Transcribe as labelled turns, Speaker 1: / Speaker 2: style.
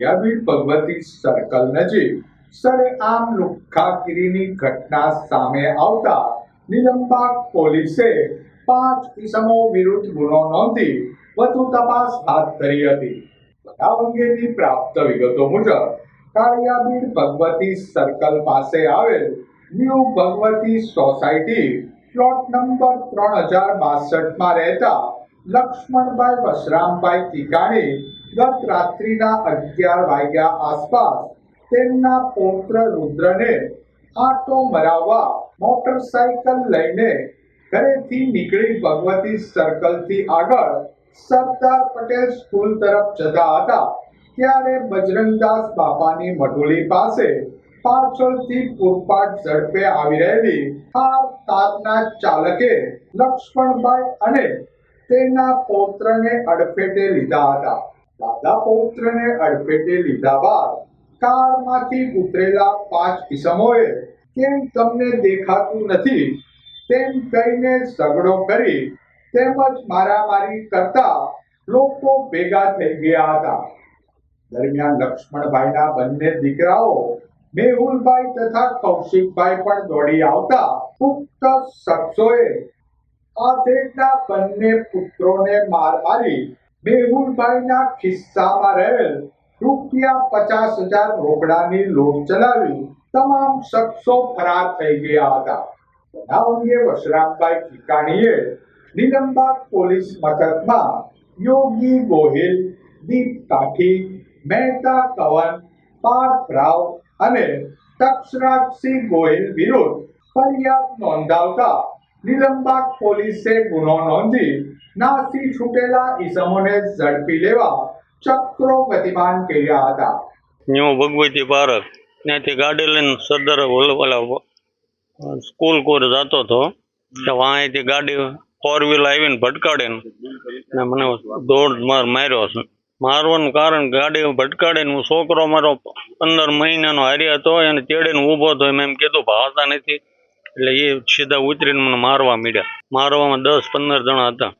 Speaker 1: યાબીર Bhagwati circle નજીક સરેઆમ લુખ્ખાગીરીની ઘટના સામે આવતા નિલંબાગ પોલીસે પાંચ ઇસમો વિરુદ્ધ ગુનો નોંધી વધુ તપાસ હાથ ધરી હતી. બનાવ અંગેની પ્રાપ્ત વિગતો મુજબ, કાળિયાબીડ ભગવતી સર્કલ પાસે આવેલ new Bhagwati society plot number ત્રણ હજાર બાસઠમાં રહેતા લક્ષ્મણભાઈ વસરામભાઈ તિકાણી ગત રાત્રિના અગિયાર વાગ્યા આસપાસ તેમના પૌત્ર રુદ્રને આંટો મરાવવા મોટરસાયકલ લઈને ઘરેથી નીકળી ભગવતી સર્કલથી આગળ સરદાર પટેલ સ્કૂલ તરફ જતા હતા. ત્યારે બજરંગદાસ બાપાની મઢુલી પાસે પાછળથી પૂરપાટ ઝડપે આવી રહેલી થાર તારના ચાલકે લક્ષ્મણભાઈ અને તેના પૌત્રને અડફેટે લીધા હતા. દાદા પૌત્રને અડફેટે લીધા બાદ કારમાંથી ઉતરેલા પાંચ ઇસમોએ કેમ તમને દેખાતું નથી? તેમ કહીને ઝઘડો કરી તેમજ મારામારી કરતા લોકો ભેગા થઈ ગયા હતા. દરમિયાન લક્ષ્મણભાઈના બંને દીકરાઓ, મેહુલભાઈ તથા કૌશિકભાઈ પણ દોડી આવતા પુખ્ત શખ્સોએ આધેડના બંને પુત્રોને માર મારી મેહુલભાઈના ખિસ્સામાં રહેલ રૂપિયા પચાસ હજાર રોકડાની લોટ ચલાવી તમામ શખ્સો ફરાર થઈ ગયા હતા. બનાવ અંગે વશરામભાઈ ઠીકાણીએ નિલંબાગ પોલીસ મથકમાં યોગી ગોહિલ, દીપ કાઠી, મહેતા કવન, પાર્થ રાવ અને તક્ષરાજસિંહ ગોહિલ વિરુદ્ધ ફરિયાદ નોંધાવતા નીલમબાગ પોલીસે ગુનો નોંધી નાસી છૂટેલા ઈસમોને ઝડપી લેવા ચક્રો ગતિમાન કર્યા હતા.
Speaker 2: ન્યૂ ભગવતી પાર્ક ત્યાંથી ગાડી લઈને સરદાર ઓલા સ્કૂલ કોર જતો હતો. વાંયથી ગાડી ફોર વ્હીલ આવીને ભટકાડે ને મને દોડ માર માર્યો છે. મારવાનું કારણ ગાડી ભટકાડીને હું છોકરો મારો પંદર મહિનાનો હારી હતો એને તેડીને ઊભો હતો એમ કીધું ભાવતા નથી. એટલે એ સીધા ઉતરીને મને મારવા માંડ્યા. મારવામાં દસ પંદર જણા હતા.